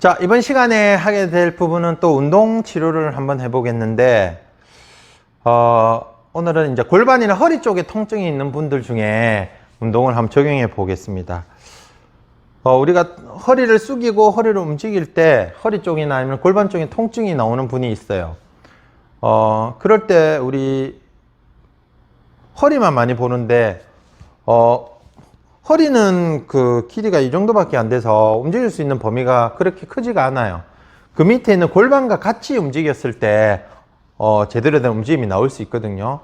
자, 이번 시간에 하게 될 부분은 또 운동 치료를 한번 해보겠는데, 어, 오늘은 이제 골반이나 허리 쪽에 통증이 있는 분들 중에 운동을 한번 적용해 보겠습니다. 어, 우리가 허리를 숙이고 허리를 움직일 때 허리 쪽이나 아니면 골반 쪽에 통증이 나오는 분이 있어요. 어, 그럴 때 우리 허리만 많이 보는데, 어, 허리는 그 길이가 이 정도밖에 안 돼서 움직일 수 있는 범위가 그렇게 크지가 않아요. 그 밑에 있는 골반과 같이 움직였을 때, 어, 제대로 된 움직임이 나올 수 있거든요.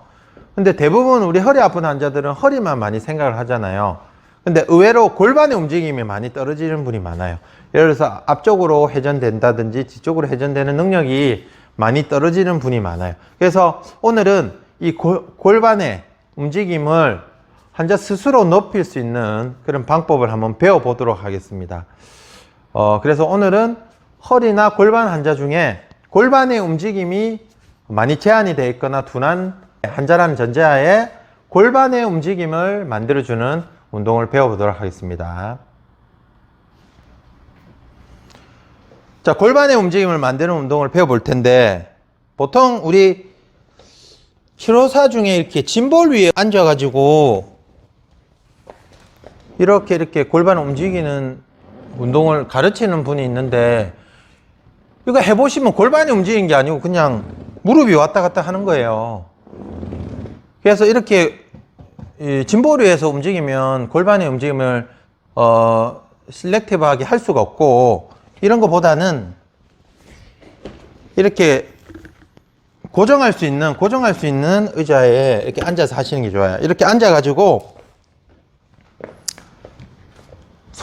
근데 대부분 우리 허리 아픈 환자들은 허리만 많이 생각을 하잖아요. 근데 의외로 골반의 움직임이 많이 떨어지는 분이 많아요. 예를 들어서 앞쪽으로 회전된다든지 뒤쪽으로 회전되는 능력이 많이 떨어지는 분이 많아요. 그래서 오늘은 이 골, 골반의 움직임을 환자 스스로 높일 수 있는 그런 방법을 한번 배워보도록 하겠습니다. 어, 그래서 오늘은 허리나 골반 환자 중에 골반의 움직임이 많이 제한이 되어 있거나 둔한 환자라는 전제하에 골반의 움직임을 만들어주는 운동을 배워보도록 하겠습니다. 자, 골반의 움직임을 만드는 운동을 배워볼 텐데, 보통 우리 치료사 중에 이렇게 짐볼 위에 앉아가지고, 이렇게 이렇게 골반 움직이는 운동을 가르치는 분이 있는데, 이거 해보시면 골반이 움직이는 게 아니고 그냥 무릎이 왔다 갔다 하는 거예요. 그래서 이렇게 위에서 움직이면 골반의 움직임을 어, 실렉티브하게 할 수가 없고 이런 것보다는 이렇게 고정할 수 있는 고정할 수 있는 의자에 이렇게 앉아서 하시는 게 좋아요. 이렇게 앉아 가지고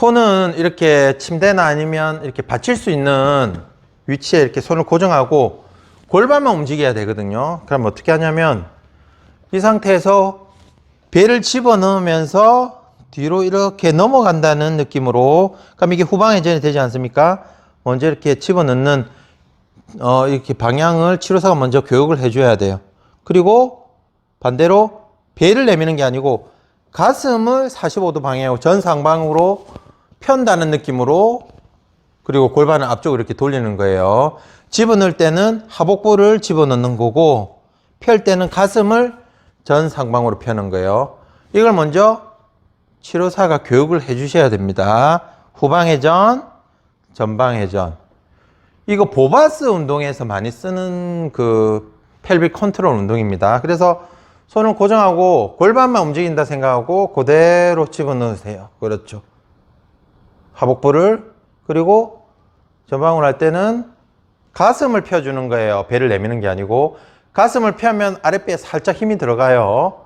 손은 이렇게 침대나 아니면 이렇게 받칠 수 있는 위치에 이렇게 손을 고정하고 골반만 움직여야 되거든요. 그럼 어떻게 하냐면 이 상태에서 배를 집어 넣으면서 뒤로 이렇게 넘어간다는 느낌으로 그럼 이게 후방 회전이 되지 않습니까? 먼저 이렇게 집어 넣는 어 이렇게 방향을 치료사가 먼저 교육을 해줘야 돼요. 그리고 반대로 배를 내미는 게 아니고 가슴을 45도 방향으로 전상방으로 편다는 느낌으로 그리고 골반을 앞쪽으로 이렇게 돌리는 거예요. 집어넣을 때는 하복부를 집어넣는 거고 펼 때는 가슴을 전 상방으로 펴는 거예요. 이걸 먼저 치료사가 교육을 해 주셔야 됩니다. 후방회전, 전방회전. 이거 보바스 운동에서 많이 쓰는 그 펠빅 컨트롤 운동입니다. 그래서 손을 고정하고 골반만 움직인다 생각하고 그대로 집어넣으세요. 그렇죠. 하복부를 그리고 전방으로 할 때는 가슴을 펴주는 거예요. 배를 내미는 게 아니고 가슴을 펴면 아랫배에 살짝 힘이 들어가요.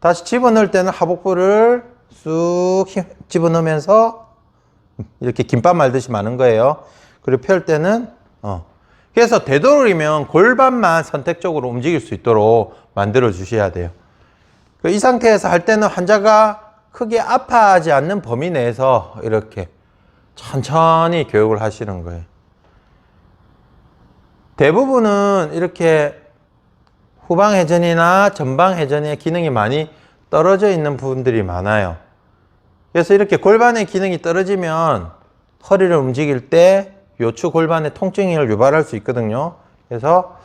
다시 집어넣을 때는 하복부를 쑥 힘- 집어넣으면서 이렇게 김밥 말듯이 마는 거예요. 그리고 펼 때는 어. 그래서 되도록이면 골반만 선택적으로 움직일 수 있도록 만들어 주셔야 돼요. 그이 상태에서 할 때는 환자가 크게 아파하지 않는 범위 내에서 이렇게 천천히 교육을 하시는 거예요. 대부분은 이렇게 후방 회전이나 전방 회전의 기능이 많이 떨어져 있는 부분들이 많아요. 그래서 이렇게 골반의 기능이 떨어지면 허리를 움직일 때 요추 골반의 통증을 유발할 수 있거든요. 그래서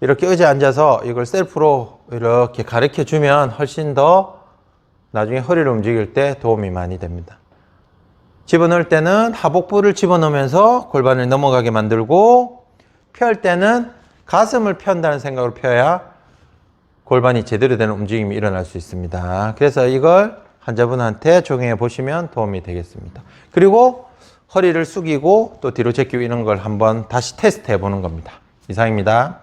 이렇게 의자에 앉아서 이걸 셀프로 이렇게 가르쳐 주면 훨씬 더 나중에 허리를 움직일 때 도움이 많이 됩니다. 집어넣을 때는 하복부를 집어넣으면서 골반을 넘어가게 만들고 펼 때는 가슴을 편다는 생각으로 펴야 골반이 제대로 되는 움직임이 일어날 수 있습니다. 그래서 이걸 환자분한테 적용해 보시면 도움이 되겠습니다. 그리고 허리를 숙이고 또 뒤로 제끼고 이런 걸 한번 다시 테스트 해 보는 겁니다. 이상입니다.